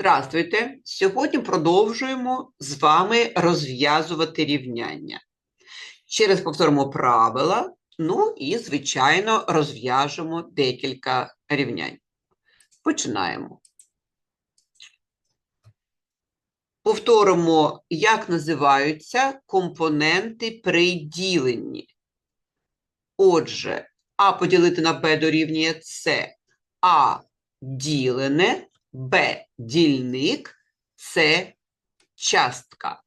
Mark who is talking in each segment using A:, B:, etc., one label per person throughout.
A: Здравствуйте! Сьогодні продовжуємо з вами розв'язувати рівняння. Ще раз повторимо правила, ну і, звичайно, розв'яжемо декілька рівнянь. Починаємо. Повторимо, як називаються компоненти при діленні. Отже, А поділити на Б дорівнює С, А ділене, Б дільник, С частка.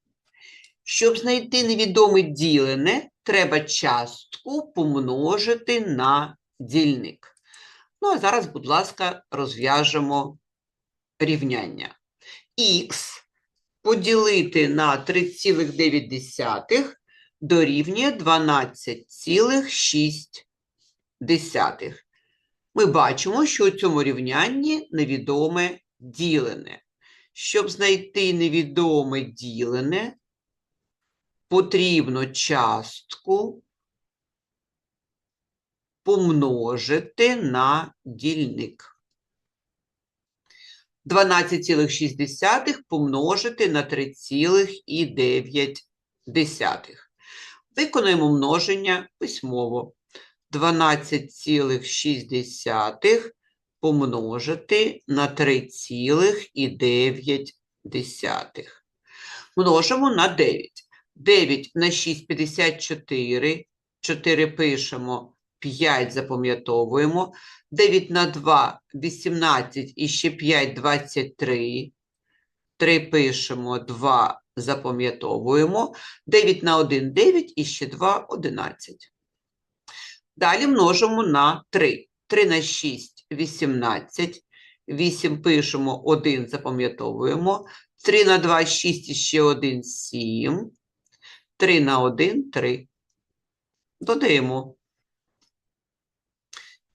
A: Щоб знайти невідоме ділене, треба частку помножити на дільник. Ну, а зараз, будь ласка, розв'яжемо рівняння. Х поділити на 3,9 дорівнює 12,6. Ми бачимо, що у цьому рівнянні невідоме ділене. Щоб знайти невідоме ділене, потрібно частку помножити на дільник. 12,6 помножити на 3,9. Виконуємо множення письмово. 12,6 помножити на 3,9. Множимо на 9. 9 на 6 – 54. 4 пишемо, 5 запам'ятовуємо. 9 на 2 – 18 і ще 5 – 23. 3 пишемо, 2 запам'ятовуємо. 9 на 1 – 9 і ще 2 – 11. Далі множимо на 3. 3 на 6 – 18. 8 пишемо, 1 запам'ятовуємо. 3 на 2 – 6 і ще 1 – 7. 3 на 1 – 3. Додаємо.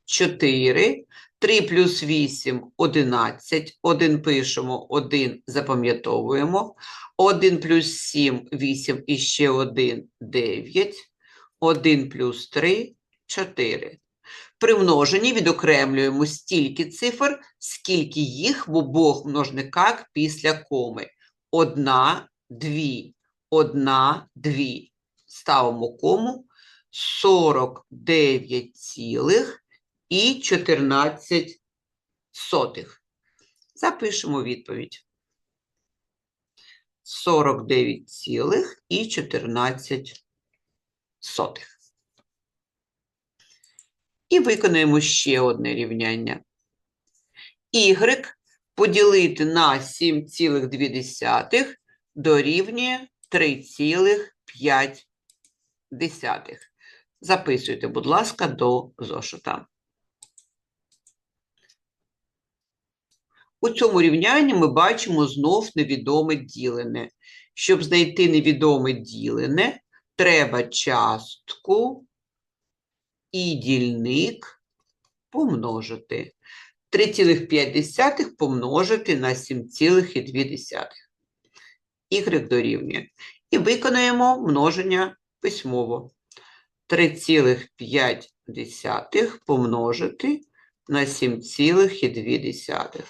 A: 4. 3 плюс 8 – 11. 1 пишемо, 1 запам'ятовуємо. 1 плюс 7 – 8 і ще 1 – 9. 1 плюс 3 – 4. При множенні відокремлюємо стільки цифр, скільки їх в обох множниках після коми. Одна, дві, одна, дві. Ставимо кому 49 цілих і 14 сотих. Запишемо відповідь. 49 цілих і 14 сотих. І виконаємо ще одне рівняння. Y поділити на 7,2 дорівнює 3,5. Записуйте, будь ласка, до зошита. У цьому рівнянні ми бачимо знов невідоме ділене. Щоб знайти невідоме ділене, треба частку і дільник помножити. 3,5 помножити на 7,2. Y дорівнює. І виконаємо множення письмово. 3,5 помножити на 7,2.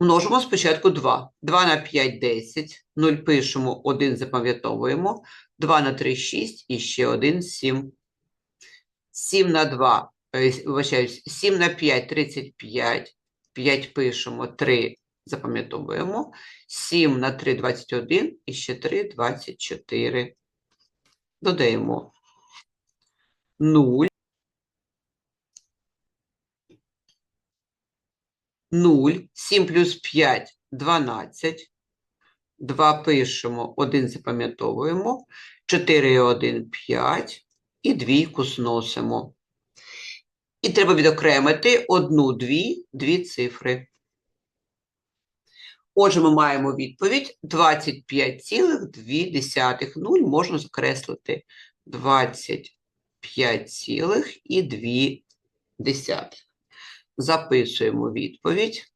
A: Множимо спочатку 2. 2 на 5 – 10. 0 пишемо, 1 запам'ятовуємо. 2 на 3 – 6 і ще 1 – 7. 7 на 2, е, вибачаюсь, 7 на 5 – 35. 5 пишемо, 3 запам'ятовуємо. 7 на 3 – 21 і ще 3 – 24. Додаємо 0. 0, 7 плюс 5 – 12, 2 пишемо, 1 запам'ятовуємо, 4 і 1 – 5, і двійку зносимо. І треба відокремити одну, дві, дві цифри. Отже, ми маємо відповідь 25,2. 0 можна закреслити 25,2. Записуємо відповідь.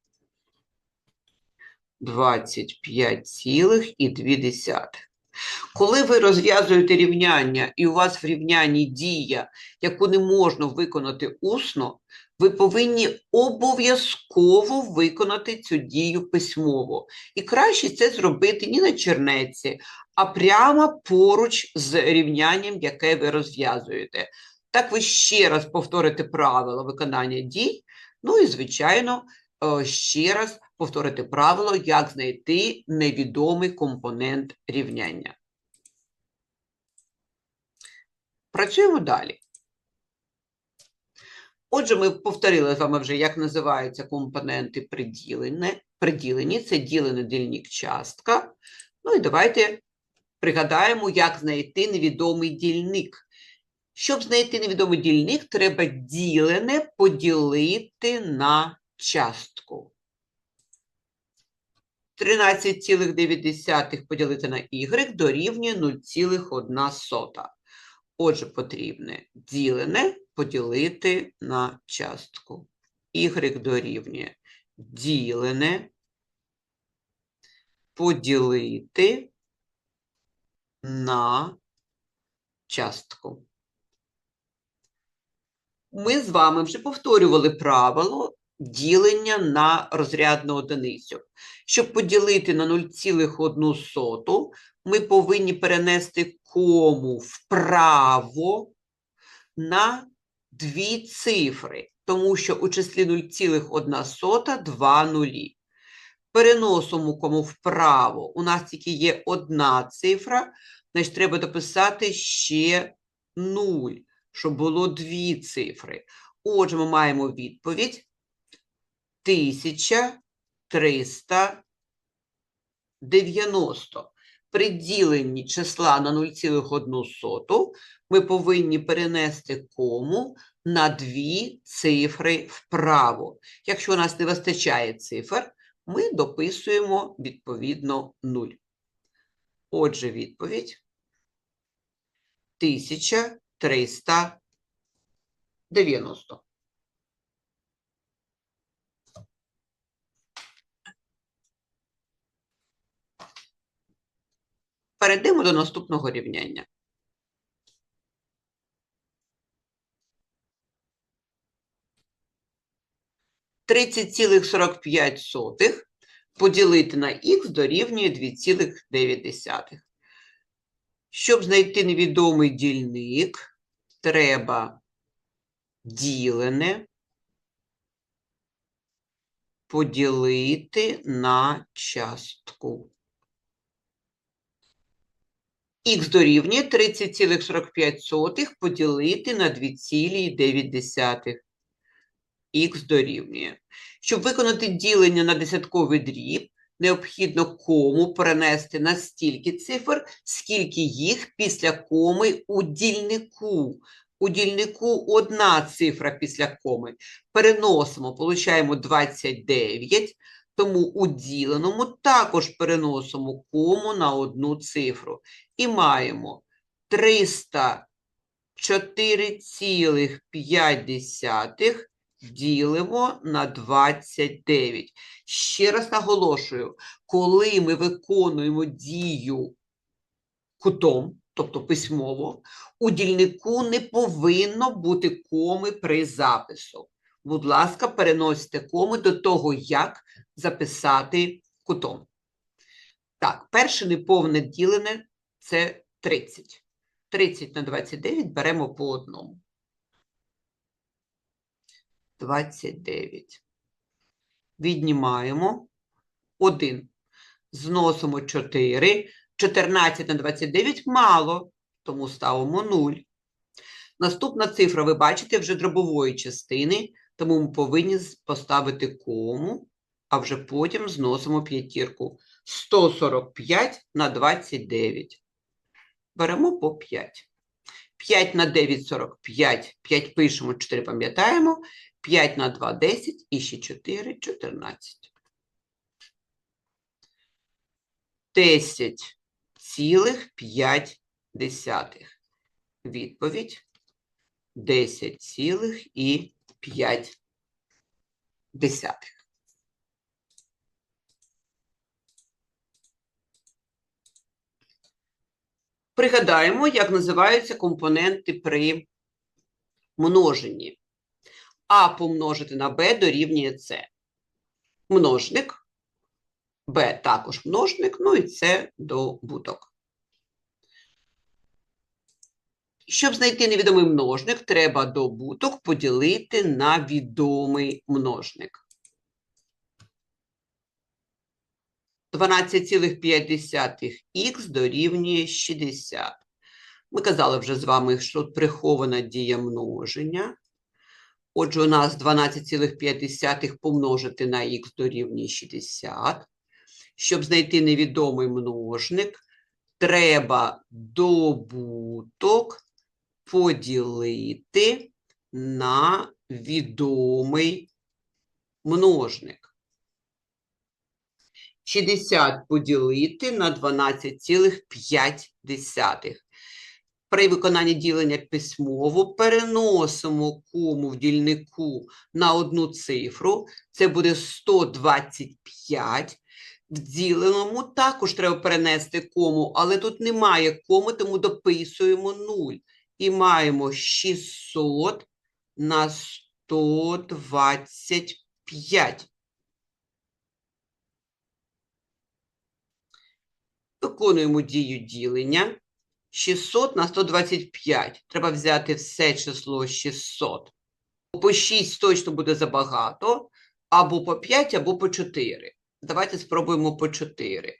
A: 25,2. Коли ви розв'язуєте рівняння, і у вас в рівнянні дія, яку не можна виконати усно, ви повинні обов'язково виконати цю дію письмово. І краще це зробити не на чернеці, а прямо поруч з рівнянням, яке ви розв'язуєте. Так ви ще раз повторите правила виконання дій, ну і, звичайно, е, ще раз повторите правило, як знайти невідомий компонент рівняння. Працюємо далі. Отже, ми повторили з вами вже, як називаються компоненти приділені. Приділені це ділений дільник частка. Ну і давайте пригадаємо, як знайти невідомий дільник. Щоб знайти невідомий дільник, треба ділене поділити на частку. 13,9 поділити на y дорівнює 0,1. Отже, потрібне ділене поділити на частку. Y дорівнює ділене поділити на частку. Ми з вами вже повторювали правило ділення на розрядну одиницю. Щоб поділити на 0,1, ми повинні перенести кому вправо на дві цифри, тому що у числі 0,1 два нулі. Переносимо кому вправо. У нас тільки є одна цифра, значить треба дописати ще 0, щоб було дві цифри. Отже, ми маємо відповідь 1390. При діленні числа на 0,1 ми повинні перенести кому на дві цифри вправо. Якщо у нас не вистачає цифр, ми дописуємо відповідно 0. Отже, відповідь 1390. Перейдемо до наступного рівняння. Тридцять цілих сорок п'ять сотих поділити на х дорівнює 2,9. Щоб знайти невідомий дільник, треба ділене поділити на частку. Х дорівнює 30,45 поділити на 2,9. Х дорівнює. Щоб виконати ділення на десятковий дріб, необхідно кому перенести на стільки цифр, скільки їх після коми у дільнику. У дільнику одна цифра після коми. Переносимо, получаємо 29, тому у діленому також переносимо кому на одну цифру. І маємо 304,5 ділимо на 29. Ще раз наголошую, коли ми виконуємо дію кутом, тобто письмово, у дільнику не повинно бути коми при запису. Будь ласка, переносите коми до того, як записати кутом. Так, перше неповне ділене це 30. 30 на 29 беремо по одному. 29. Віднімаємо 1. Зносимо 4. 14 на 29 мало, тому ставимо 0. Наступна цифра, ви бачите, вже дробової частини, тому ми повинні поставити кому, а вже потім зносимо п'ятірку. 145 на 29. Беремо по 5. 5 на 9 – 45. 5 пишемо, 4 пам'ятаємо. 5 на 2 – 10 і ще 4 – 14. 10 цілих 5 десятих. Відповідь 10 цілих і 5 десятих. Пригадаємо, як називаються компоненти при множенні. А помножити на Б дорівнює С. Множник. Б також множник, ну і С добуток. Щоб знайти невідомий множник, треба добуток поділити на відомий множник. 12,5х дорівнює 60. Ми казали вже з вами, що прихована дія множення. Отже, у нас 12,5 помножити на х дорівнює 60. Щоб знайти невідомий множник, треба добуток поділити на відомий множник. 60 поділити на 12,5. При виконанні ділення письмово переносимо кому в дільнику на одну цифру. Це буде 125. В діленому також треба перенести кому, але тут немає кому, тому дописуємо 0. І маємо 600 на 125. Виконуємо дію ділення. 600 на 125. Треба взяти все число 600. По 6 точно буде забагато, або по 5, або по 4. Давайте спробуємо по 4.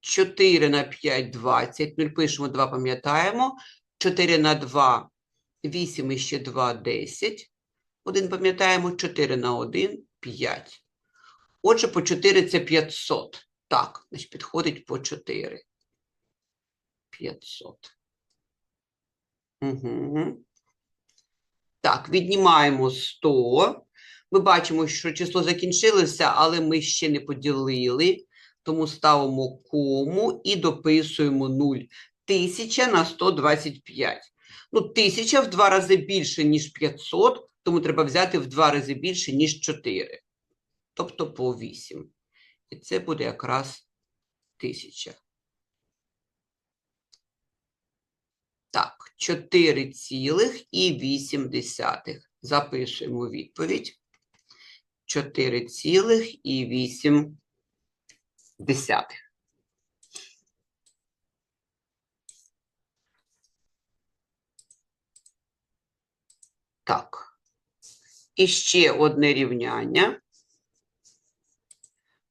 A: 4 на 5 – 20. 0 пишемо, 2 пам'ятаємо. 4 на 2 – 8 і ще 2 – 10. 1 пам'ятаємо, 4 на 1 – 5. Отже, по 4 – це 500. Так, значить, підходить по 4. 500. Угу. Так, віднімаємо 100. Ми бачимо, що число закінчилося, але ми ще не поділили. Тому ставимо кому і дописуємо 0. 1000 на 125. Ну, 1000 в два рази більше, ніж 500, тому треба взяти в два рази більше, ніж 4. Тобто по 8. І це буде якраз 1000. Так, 4,8. Записуємо відповідь. 4,8. Так. І ще одне рівняння.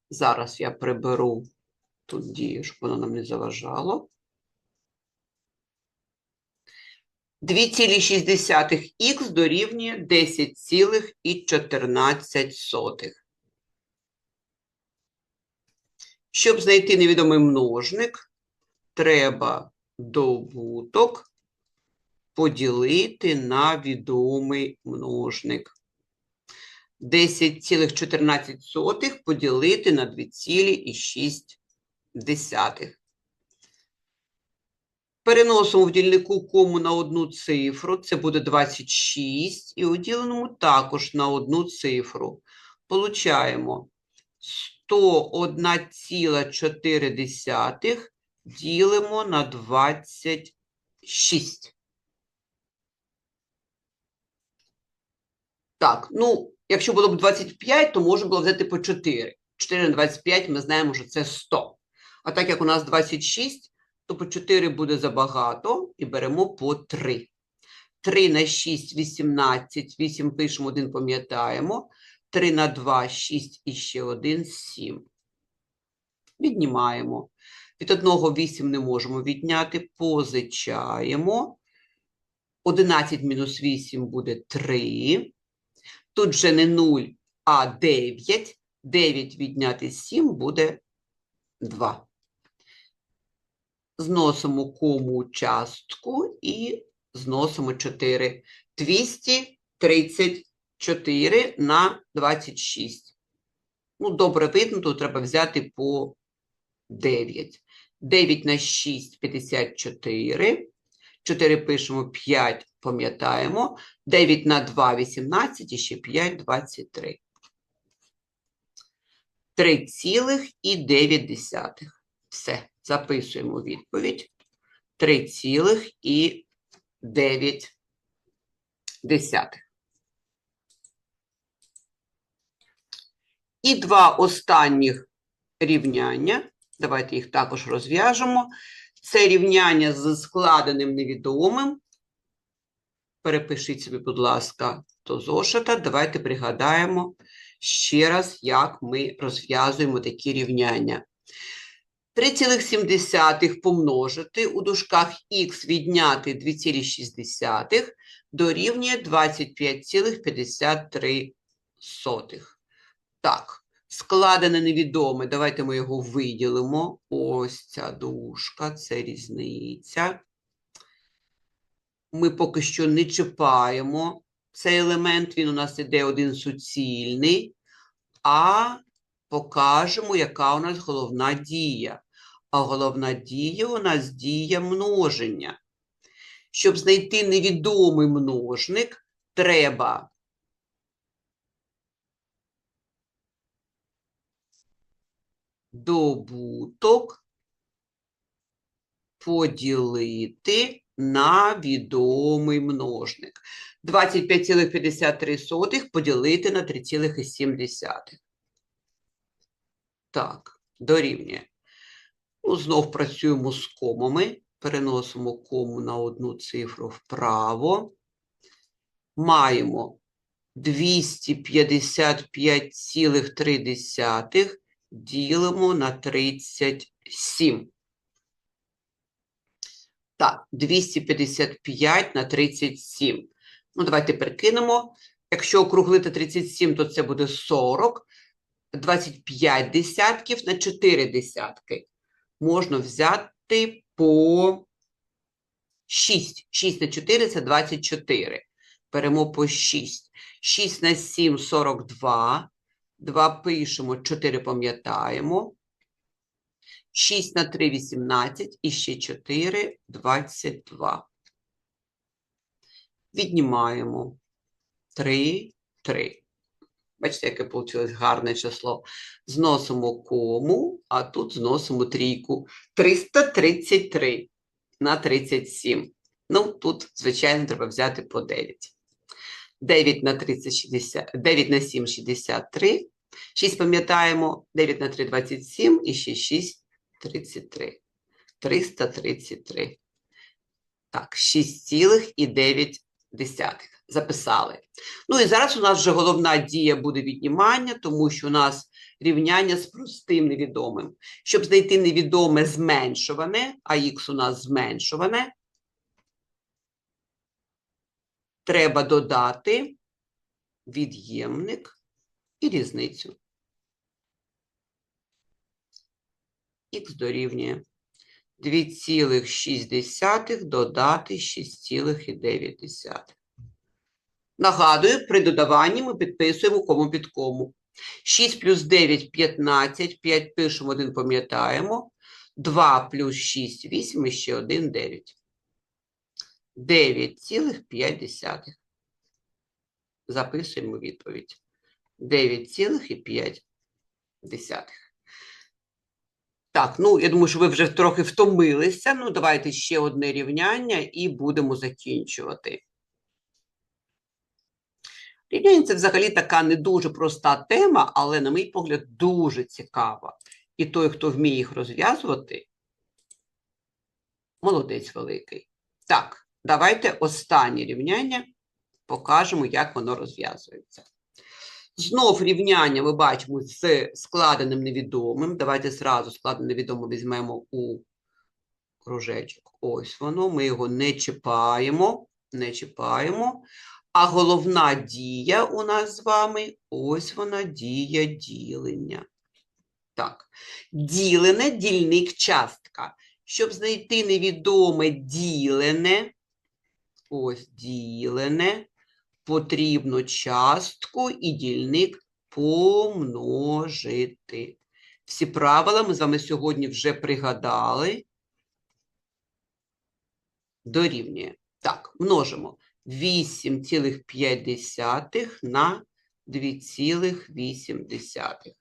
A: Зараз я приберу тут дію, щоб воно нам не заважало. 2,6х дорівнює 10,14. Щоб знайти невідомий множник, треба добуток поділити на відомий множник. 10,14 поділити на 2,6. Переносимо в дільнику кому на одну цифру, це буде 26, і у діленому також на одну цифру. Получаємо 101,4 ділимо на 26. Так, ну, якщо було б 25, то можна було взяти по 4. 4 на 25 ми знаємо, що це 100. А так як у нас 26, то по 4 буде забагато і беремо по 3. 3 на 6 – 18, 8 пишемо, 1 пам'ятаємо. 3 на 2 – 6 і ще 1 – 7. Віднімаємо. Від 1 8 не можемо відняти, позичаємо. 11 мінус 8 буде 3. Тут вже не 0, а 9. 9 відняти 7 буде 2 зносимо кому частку і зносимо 4. 234 на 26. Ну, добре видно, тут треба взяти по 9. 9 на 6 – 54. 4 пишемо 5, пам'ятаємо. 9 на 2 18 і ще 5 23. 3,9. Все, записуємо відповідь. 3,9. І два останніх рівняння. Давайте їх також розв'яжемо. Це рівняння з складеним невідомим. Перепишіть собі, будь ласка, до зошита. Давайте пригадаємо ще раз, як ми розв'язуємо такі рівняння. 3,7 помножити у дужках х відняти 2,6 дорівнює 25,53. Так, складене невідоме. Давайте ми його виділимо. Ось ця дужка, це різниця. Ми поки що не чіпаємо цей елемент, він у нас іде один суцільний, а покажемо, яка у нас головна дія. А головна дія у нас дія множення. Щоб знайти невідомий множник, треба добуток поділити на відомий множник. 25,53 поділити на 3,7. Так, дорівнює. Ну, знов працюємо з комами. Переносимо кому на одну цифру вправо. Маємо 255,3 ділимо на 37. Так, 255 на 37. Ну, давайте перекинемо. Якщо округлити 37, то це буде 40. 25 десятків на 4 десятки. Можна взяти по 6. 6 на 4 – це 24. Беремо по 6. 6 на 7 – 42. 2 пишемо, 4 пам'ятаємо. 6 на 3 – 18 і ще 4 – 22. Віднімаємо 3, 3. Бачите, яке вийшло гарне число. Зносимо кому, а тут зносимо трійку. 333 на 37. Ну, тут, звичайно, треба взяти по 9. 9 на 30, 60, 9 на 7 – 63. 6 пам'ятаємо, 9 на 3 – 27 і ще 6 – 33. 333. Так, 6,9 записали. Ну і зараз у нас вже головна дія буде віднімання, тому що у нас рівняння з простим невідомим. Щоб знайти невідоме зменшуване, а х у нас зменшуване, треба додати від'ємник і різницю. Х дорівнює 2,6 додати 6,9. Нагадую, при додаванні ми підписуємо кому під кому. 6 плюс 9 – 15, 5 пишемо, 1 пам'ятаємо. 2 плюс 6 – 8 і ще 1 – 9. 9,5. Записуємо відповідь. 9,5. Так, ну, я думаю, що ви вже трохи втомилися. Ну, давайте ще одне рівняння і будемо закінчувати. Рівняння – це взагалі така не дуже проста тема, але, на мій погляд, дуже цікава. І той, хто вміє їх розв'язувати, молодець великий. Так, давайте останнє рівняння покажемо, як воно розв'язується. Знов рівняння ми бачимо з складеним невідомим. Давайте зразу складене невідоме візьмемо у кружечок. Ось воно, ми його не чіпаємо, не чіпаємо. А головна дія у нас з вами, ось вона дія ділення. Так, ділене дільник частка. Щоб знайти невідоме ділене, ось ділене, потрібно частку і дільник помножити. Всі правила ми з вами сьогодні вже пригадали. Дорівнює. Так, множимо 8,5 на 2,8.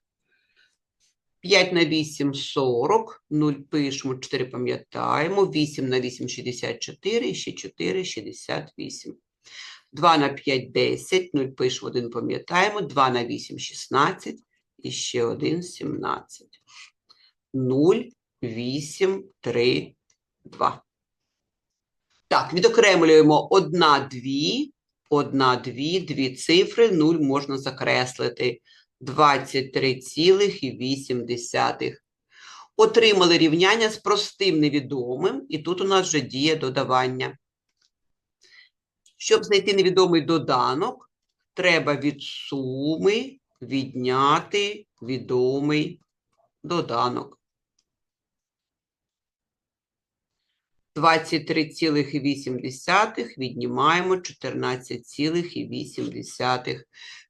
A: 5 на 8 – 40, 0 пишемо, 4 пам'ятаємо, 8 на 8 – 64, і ще 4 – 68. 2 на 5 – 10, 0 пишемо, 1 пам'ятаємо, 2 на 8 – 16, і ще один 17. 0, 8, 3, 2. Так, відокремлюємо 1, 2, 1, 2, дві цифри, 0 можна закреслити. 23,8. Отримали рівняння з простим невідомим, і тут у нас вже діє додавання. Щоб знайти невідомий доданок, треба від суми відняти відомий доданок. 23,8 віднімаємо 14,8.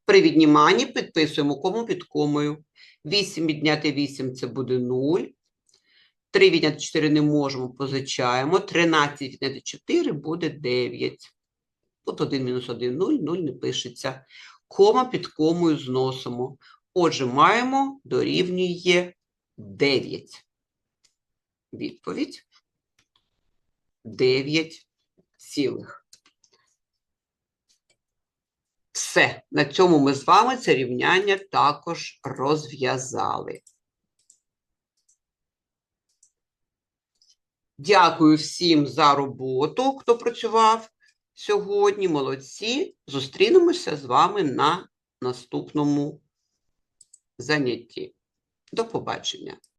A: При відніманні підписуємо кому під комою. 8 відняти 8 – це буде 0. 3 відняти 4 не можемо, позичаємо. 13 відняти 4 буде 9. Тут 1 мінус 1 – 0, 0 не пишеться. Кома під комою зносимо. Отже, маємо дорівнює 9. Відповідь 9 цілих. Все, на цьому ми з вами це рівняння також розв'язали. Дякую всім за роботу, хто працював сьогодні. Молодці. Зустрінемося з вами на наступному занятті. До побачення.